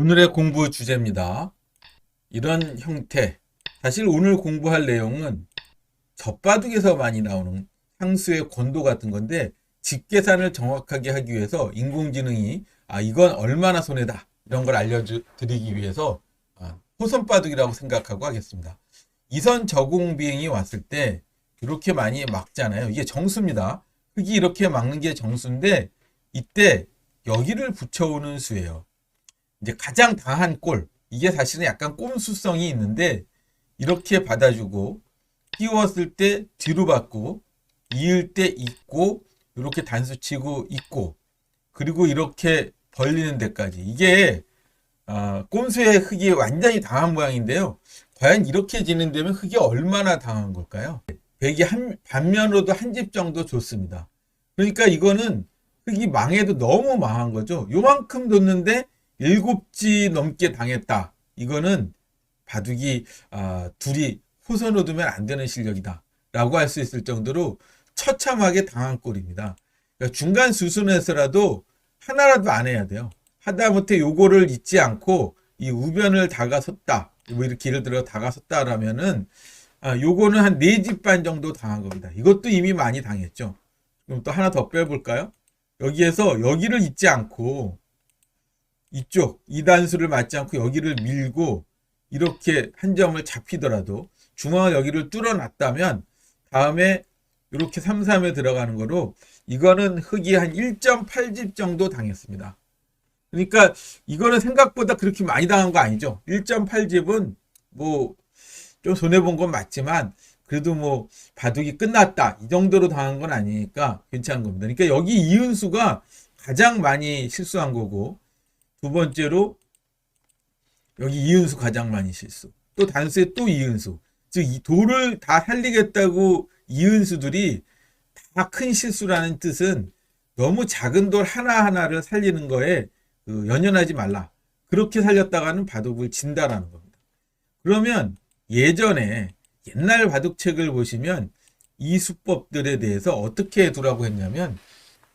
오늘의 공부 주제입니다. 이런 형태. 사실 오늘 공부할 내용은 젖바둑에서 많이 나오는 상수의 권도 같은 건데 집계산을 정확하게 하기 위해서 인공지능이 아 이건 얼마나 손해다 이런 걸 알려드리기 위해서 아, 호선바둑이라고 생각하고 하겠습니다. 이선 저공 비행이 왔을 때 이렇게 많이 막잖아요. 이게 정수입니다. 흙이 이렇게 막는 게 정수인데 이때 여기를 붙여오는 수예요. 이제 가장 강한 골 이게 사실은 약간 꼼수성이 있는데 이렇게 받아주고 띄웠을 때 뒤로 받고 이을 때 있고 이렇게 단수 치고 있고 그리고 이렇게 벌리는 데까지 이게 아, 꼼수의 흙이 완전히 당한 모양인데요. 과연 이렇게 진행되면 흙이 얼마나 당한 걸까요? 백이 한 반면으로도 한 집 정도 좋습니다. 그러니까 이거는 흙이 망해도 너무 망한 거죠. 요만큼 뒀는데 일곱 지 넘게 당했다. 이거는 바둑이 아, 둘이 호선 얻으면 안 되는 실력이다. 라고 할 수 있을 정도로 처참하게 당한 꼴입니다. 그러니까 중간 수순에서라도 하나라도 안 해야 돼요. 하다못해 요거를 잊지 않고 이 우변을 다가섰다. 뭐 이렇게 예를 들어 다가섰다라면은 아, 요거는 한 네 집 반 정도 당한 겁니다. 이것도 이미 많이 당했죠. 그럼 또 하나 더 빼볼까요? 여기에서 여기를 잊지 않고 이쪽 이 단수를 맞지 않고 여기를 밀고 이렇게 한 점을 잡히더라도 중앙 여기를 뚫어놨다면 다음에 이렇게 3, 3에 들어가는 거로 이거는 흙이 한 1.8집 정도 당했습니다. 그러니까 이거는 생각보다 그렇게 많이 당한 거 아니죠. 1.8집은 뭐 좀 손해본 건 맞지만 그래도 뭐 바둑이 끝났다 이 정도로 당한 건 아니니까 괜찮은 겁니다. 그러니까 여기 이은수가 가장 많이 실수한 거고 두 번째로 여기 이은수 가장 많이 실수. 또 단수에 또 이은수. 즉이 돌을 다 살리겠다고 이은수들이 다 큰 실수라는 뜻은 너무 작은 돌 하나하나를 살리는 거에 그 연연하지 말라. 그렇게 살렸다가는 바둑을 진다라는 겁니다. 그러면 예전에 옛날 바둑책을 보시면 이 수법들에 대해서 어떻게 두라고 했냐면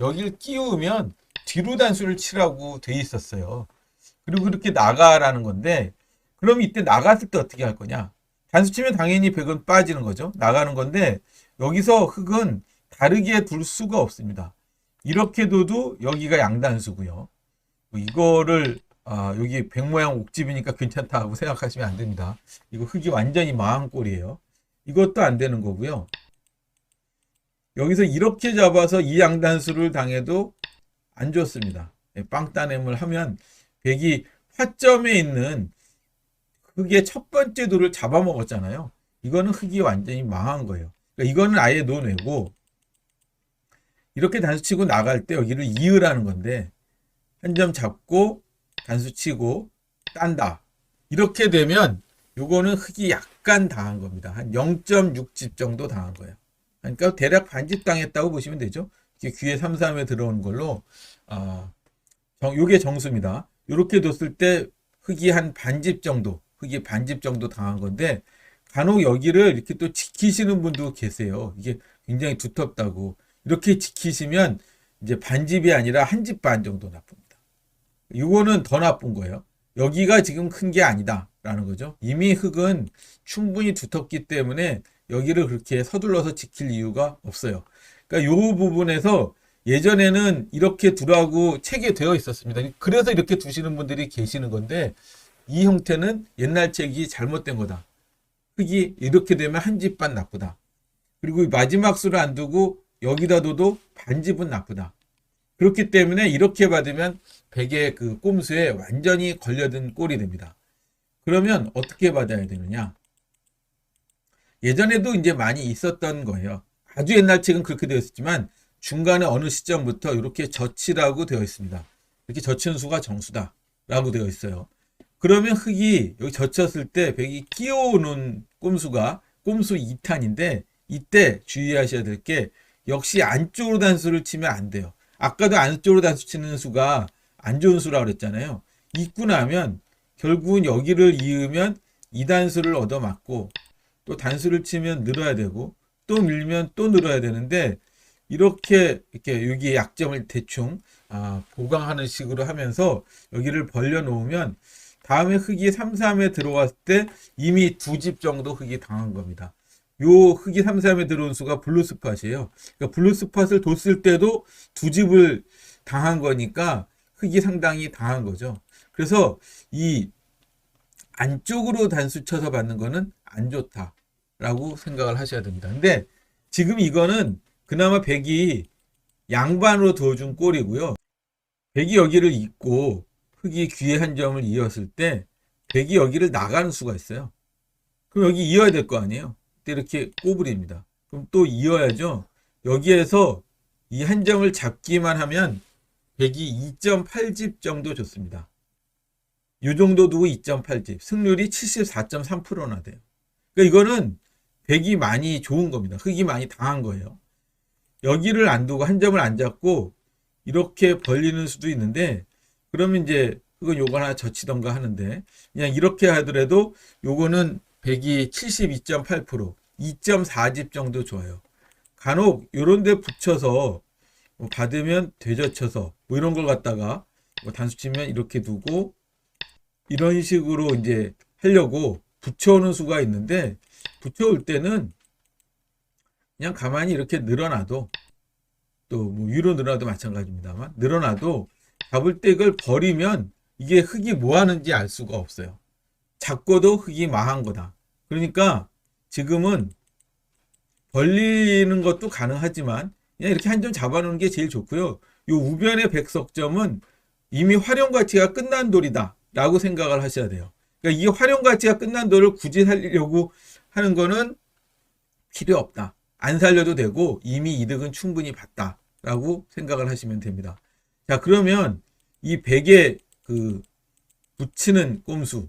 여기를 끼우면 뒤로 단수를 치라고 돼 있었어요. 그리고 그렇게 나가라는 건데 그럼 이때 나갔을 때 어떻게 할 거냐? 단수 치면 당연히 백은 빠지는 거죠. 나가는 건데 여기서 흙은 다르게 둘 수가 없습니다. 이렇게 둬도 여기가 양단수고요. 이거를 아, 여기 백 모양 옥집이니까 괜찮다고 생각하시면 안 됩니다. 이거 흙이 완전히 망한 꼴이에요. 이것도 안 되는 거고요. 여기서 이렇게 잡아서 이 양단수를 당해도 안 좋습니다. 예, 빵 따냄을 하면 백이 화점에 있는 흙의 첫 번째 돌을 잡아먹었잖아요. 이거는 흙이 완전히 망한 거예요. 그러니까 이거는 아예 놓내고 이렇게 단수 치고 나갈 때 여기를 이으라는 건데 한 점 잡고 단수 치고 딴다. 이렇게 되면 요거는 흙이 약간 당한 겁니다. 한 0.6집 정도 당한 거예요. 그러니까 대략 반집 당했다고 보시면 되죠. 귀에 3, 3에 들어오는 걸로 아, 정, 요게 정수입니다. 요렇게 뒀을 때 흙이 한 반집 정도, 흙이 반집 정도 당한 건데 간혹 여기를 이렇게 또 지키시는 분도 계세요. 이게 굉장히 두텁다고. 이렇게 지키시면 이제 반집이 아니라 한 집 반 정도 나쁩니다. 이거는 더 나쁜 거예요. 여기가 지금 큰 게 아니다 라는 거죠. 이미 흙은 충분히 두텁기 때문에 여기를 그렇게 서둘러서 지킬 이유가 없어요. 그러니까 요 부분에서 예전에는 이렇게 두라고 책에 되어 있었습니다. 그래서 이렇게 두시는 분들이 계시는 건데 이 형태는 옛날 책이 잘못된 거다. 흙이 이렇게 되면 한 집 반 나쁘다. 그리고 마지막 수를 안 두고 여기다 둬도 반집은 나쁘다. 그렇기 때문에 이렇게 받으면 백의 그 꼼수에 완전히 걸려든 꼴이 됩니다. 그러면 어떻게 받아야 되느냐? 예전에도 이제 많이 있었던 거예요. 아주 옛날 책은 그렇게 되어 있었지만 중간에 어느 시점부터 이렇게 젖이라고 되어 있습니다. 이렇게 젖힌 수가 정수다 라고 되어 있어요. 그러면 흙이 여기 젖혔을 때 백이 끼워오는 꼼수가 꼼수 2탄인데 이때 주의하셔야 될 게 역시 안쪽으로 단수를 치면 안 돼요. 아까도 안쪽으로 단수 치는 수가 안 좋은 수라고 그랬잖아요. 잊고 나면 결국은 여기를 이으면 이 단수를 얻어맞고 또 단수를 치면 늘어야 되고 또 밀면 또 늘어야 되는데 이렇게 이렇게 여기 약점을 대충 아, 보강하는 식으로 하면서 여기를 벌려 놓으면 다음에 흙이 3, 3에 들어왔을 때 이미 두 집 정도 흙이 당한 겁니다. 요 흙이 3, 3에 들어온 수가 블루스팟이에요. 그러니까 블루스팟을 뒀을 때도 두 집을 당한 거니까 흙이 상당히 당한 거죠. 그래서 이 안쪽으로 단수 쳐서 받는 거는 안 좋다 라고 생각을 하셔야 됩니다. 근데 지금 이거는 그나마 백이 양반으로 두어준 꼴이고요. 백이 여기를 잇고 흙이 귀에 한 점을 이었을 때 백이 여기를 나가는 수가 있어요. 그럼 여기 이어야 될 거 아니에요. 이렇게 꼬부립니다. 그럼 또 이어야죠. 여기에서 이 한 점을 잡기만 하면 백이 2.8집 정도 좋습니다. 이 정도 두고 2.8집. 승률이 74.3%나 돼요. 그러니까 이거는 백이 많이 좋은 겁니다. 흙이 많이 당한 거예요. 여기를 안 두고 한 점을 안 잡고 이렇게 벌리는 수도 있는데 그러면 이제 흙은 요거 하나 젖히던가 하는데 그냥 이렇게 하더라도 요거는 백이 72.8% 2.4집 정도 좋아요. 간혹 요런 데 붙여서 뭐 받으면 되젖혀서 뭐 이런 걸 갖다가 뭐 단수 치면 이렇게 두고 이런 식으로 이제 하려고 붙여오는 수가 있는데 붙여올 때는 그냥 가만히 이렇게 늘어놔도 또뭐 위로 늘어나도 마찬가지입니다만 늘어놔도 잡을 때 이걸 버리면 이게 흙이 뭐 하는지 알 수가 없어요. 잡고도 흙이 망한 거다. 그러니까 지금은 벌리는 것도 가능하지만 그냥 이렇게 한 점 잡아놓는 게 제일 좋고요. 요 우변의 백석점은 이미 활용 가치가 끝난 돌이다 라고 생각을 하셔야 돼요. 그러니까 이 활용 가치가 끝난 돌을 굳이 살리려고 하는 거는 필요 없다. 안 살려도 되고 이미 이득은 충분히 봤다 라고 생각을 하시면 됩니다. 자 그러면 이 백에 그 붙이는 꼼수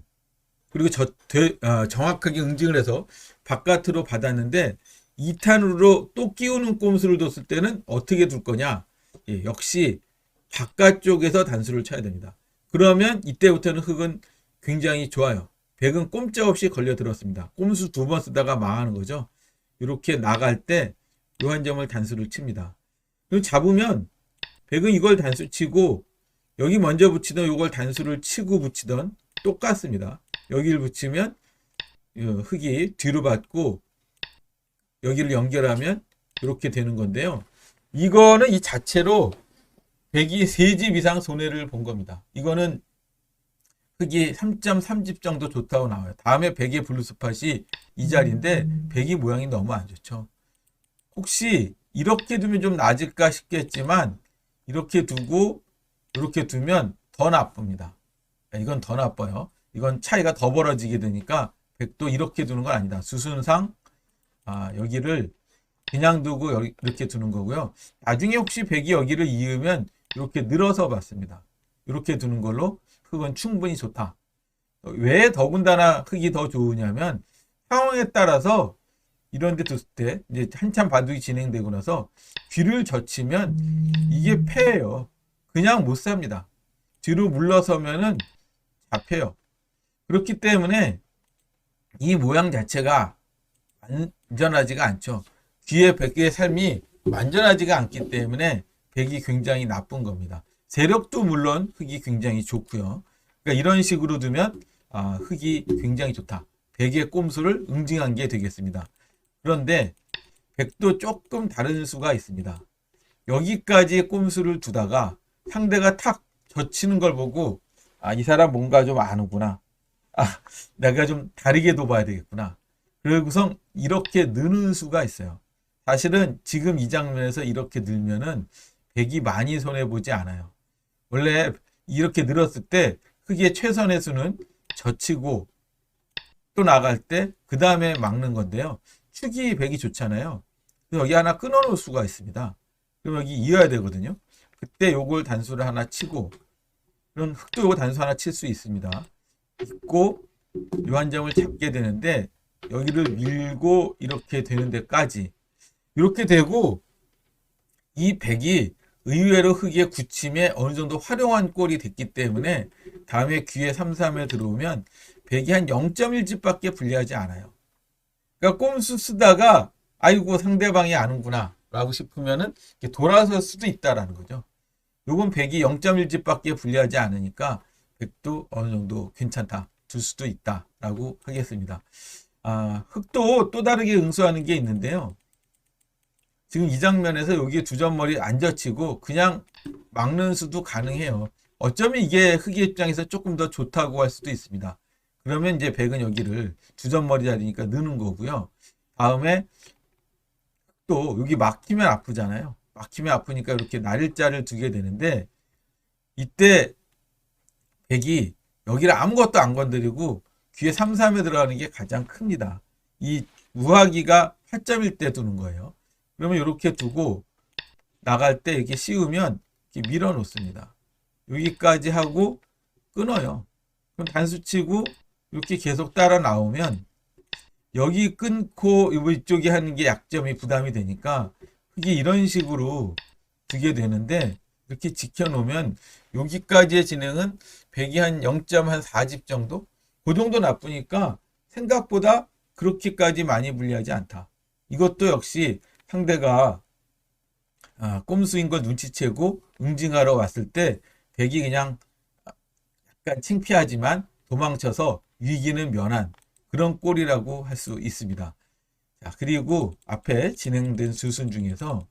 그리고 저, 되, 아, 정확하게 응징을 해서 바깥으로 받았는데 2탄으로 또 끼우는 꼼수를 뒀을 때는 어떻게 둘 거냐? 예, 역시 바깥쪽에서 단수를 쳐야 됩니다. 그러면 이때부터는 흙은 굉장히 좋아요. 백은 꼼짝없이 걸려들었습니다. 꼼수 두 번 쓰다가 망하는 거죠. 이렇게 나갈 때 요 한 점을 단수를 칩니다. 그럼 잡으면 백은 이걸 단수 치고 여기 먼저 붙이던 이걸 단수를 치고 붙이던 똑같습니다. 여기를 붙이면 흙이 뒤로 받고 여기를 연결하면 이렇게 되는 건데요. 이거는 이 자체로 백이 3집 이상 손해를 본 겁니다. 이거는 흙이 3.3집 정도 좋다고 나와요. 다음에 백의 블루스팟이 이 자리인데 백이 모양이 너무 안 좋죠. 혹시 이렇게 두면 좀 낮을까 싶겠지만 이렇게 두고 이렇게 두면 더 나쁩니다. 이건 더 나빠요. 이건 차이가 더 벌어지게 되니까 백도 이렇게 두는 건 아니다. 수순상 아, 여기를 그냥 두고 여기 이렇게 두는 거고요. 나중에 혹시 백이 여기를 이으면 이렇게 늘어서 봤습니다. 이렇게 두는 걸로 흙은 충분히 좋다. 왜 더군다나 흙이 더 좋으냐면 상황에 따라서 이런 데 뒀을 때 이제 한참 바둑이 진행되고 나서 귀를 젖히면 이게 패예요. 그냥 못 삽니다. 뒤로 물러서면은 잡혀요. 그렇기 때문에 이 모양 자체가 완전하지가 않죠. 귀의 백의 삶이 완전하지가 않기 때문에 백이 굉장히 나쁜 겁니다. 세력도 물론 흙이 굉장히 좋고요. 그러니까 이런 식으로 두면 아, 흙이 굉장히 좋다. 백의 꼼수를 응징한 게 되겠습니다. 그런데 백도 조금 다른 수가 있습니다. 여기까지 꼼수를 두다가 상대가 탁 젖히는 걸 보고 아, 이 사람 뭔가 좀 아는구나. 아, 내가 좀 다르게 둬봐야 되겠구나. 그리고서 이렇게 느는 수가 있어요. 사실은 지금 이 장면에서 이렇게 늘면은 백이 많이 손해보지 않아요. 원래 이렇게 늘었을 때 흙의 최선의 수는 젖히고 또 나갈 때 그 다음에 막는 건데요. 축이 백이 좋잖아요. 여기 하나 끊어놓을 수가 있습니다. 그럼 여기 이어야 되거든요. 그때 요걸 단수를 하나 치고 그럼 흙도 요거 단수 하나 칠 수 있습니다. 있고 요 한 점을 잡게 되는데 여기를 밀고 이렇게 되는 데까지 이렇게 되고 이 백이 의외로 흙의 굳힘에 어느 정도 활용한 꼴이 됐기 때문에 다음에 귀에 3, 3에 들어오면 백이 한 0.1집밖에 불리하지 않아요. 그러니까 꼼수 쓰다가 아이고 상대방이 아는구나 라고 싶으면은 돌아설 수도 있다라는 거죠. 요건 100이 0.1집밖에 불리하지 않으니까 100도 어느 정도 괜찮다. 둘 수도 있다라고 하겠습니다. 아, 흑도 또 다르게 응수하는 게 있는데요. 지금 이 장면에서 여기 두 점머리 안 젖히고 그냥 막는 수도 가능해요. 어쩌면 이게 흑의 입장에서 조금 더 좋다고 할 수도 있습니다. 그러면 이제 백은 여기를 두 점머리 자리니까 넣는 거고요. 다음에 또 여기 막히면 아프잖아요. 막히면 아프니까 이렇게 날일자를 두게 되는데 이때 백이 여기를 아무것도 안 건드리고 귀에 3, 3에 들어가는 게 가장 큽니다. 이 우하기가 8점일 때 두는 거예요. 그러면 이렇게 두고 나갈 때 이렇게 씌우면 이렇게 밀어 놓습니다. 여기까지 하고 끊어요. 그럼 단수 치고 이렇게 계속 따라 나오면 여기 끊고 이쪽에 하는 게 약점이 부담이 되니까 이게 이런 식으로 두게 되는데 이렇게 지켜놓으면 여기까지의 진행은 100이 한 0.4집 정도? 그 정도 나쁘니까 생각보다 그렇게까지 많이 불리하지 않다. 이것도 역시 상대가 아, 꼼수인 걸 눈치채고 응징하러 왔을 때 백이 그냥 약간 창피하지만 도망쳐서 위기는 면한 그런 꼴이라고 할 수 있습니다. 자, 그리고 앞에 진행된 수순 중에서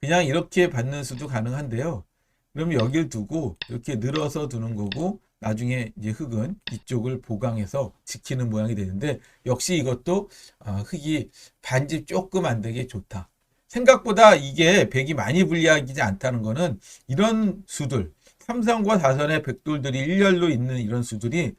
그냥 이렇게 받는 수도 가능한데요. 그러면 여길 두고 이렇게 늘어서 두는 거고 나중에 이제 흙은 이쪽을 보강해서 지키는 모양이 되는데 역시 이것도 아, 흙이 반집 조금 안 되게 좋다. 생각보다 이게 백이 많이 불리하지 않다는 거는 이런 수들 삼성과 다선의 백돌들이 일렬로 있는 이런 수들이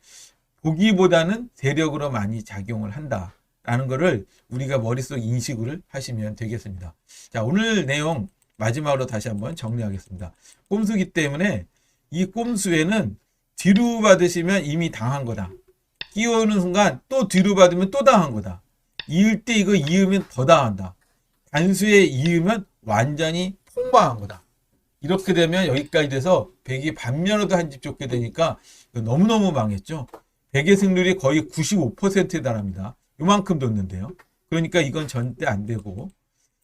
보기보다는 세력으로 많이 작용을 한다 라는 거를 우리가 머릿속 인식을 하시면 되겠습니다. 자 오늘 내용 마지막으로 다시 한번 정리하겠습니다. 꼼수기 때문에 이 꼼수에는 뒤로 받으시면 이미 당한 거다. 끼워오는 순간 또 뒤로 받으면 또 당한 거다. 이을 때 이거 이으면 더 당한다. 단수에 이으면 완전히 폭망한 거다. 이렇게 되면 여기까지 돼서 백이 반면으로도 한집 쫓게 되니까 너무너무 망했죠. 백의 승률이 거의 95%에 달합니다. 요만큼 뒀는데요. 그러니까 이건 절대 안 되고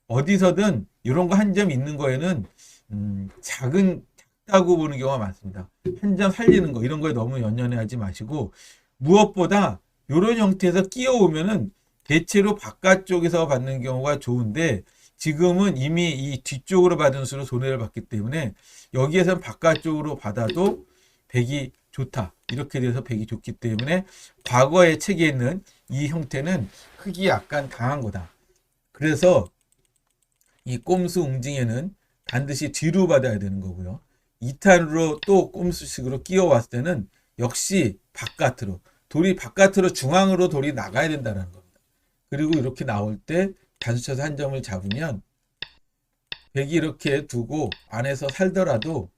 어디서든 이런 거 한 점 있는 거에는 음, 작은 작다고 보는 경우가 많습니다. 한점 살리는 거 이런 거에 너무 연연해하지 마시고 무엇보다 이런 형태에서 끼어오면은 대체로 바깥쪽에서 받는 경우가 좋은데 지금은 이미 이 뒤쪽으로 받은 수로 손해를 봤기 때문에 여기에선 바깥쪽으로 받아도 백이 좋다. 이렇게 돼서 백이 좋기 때문에 과거의 책에 있는 이 형태는 흙이 약간 강한 거다. 그래서 이 꼼수 웅징에는 반드시 뒤로 받아야 되는 거고요. 2탄으로 또 꼼수식으로 끼워왔을 때는 역시 바깥으로 돌이 바깥으로 중앙으로 돌이 나가야 된다는 겁니다. 그리고 이렇게 나올 때 단수쳐서 한 점을 잡으면 백이 이렇게 두고 안에서 살더라도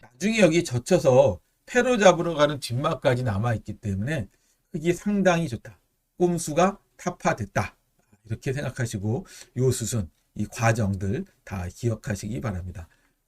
나중에 여기 젖혀서 패로 잡으러 가는 뒷막까지 남아있기 때문에 흙이 상당히 좋다. 꼼수가 타파됐다. 이렇게 생각하시고 요 수순, 이 과정들 다 기억하시기 바랍니다.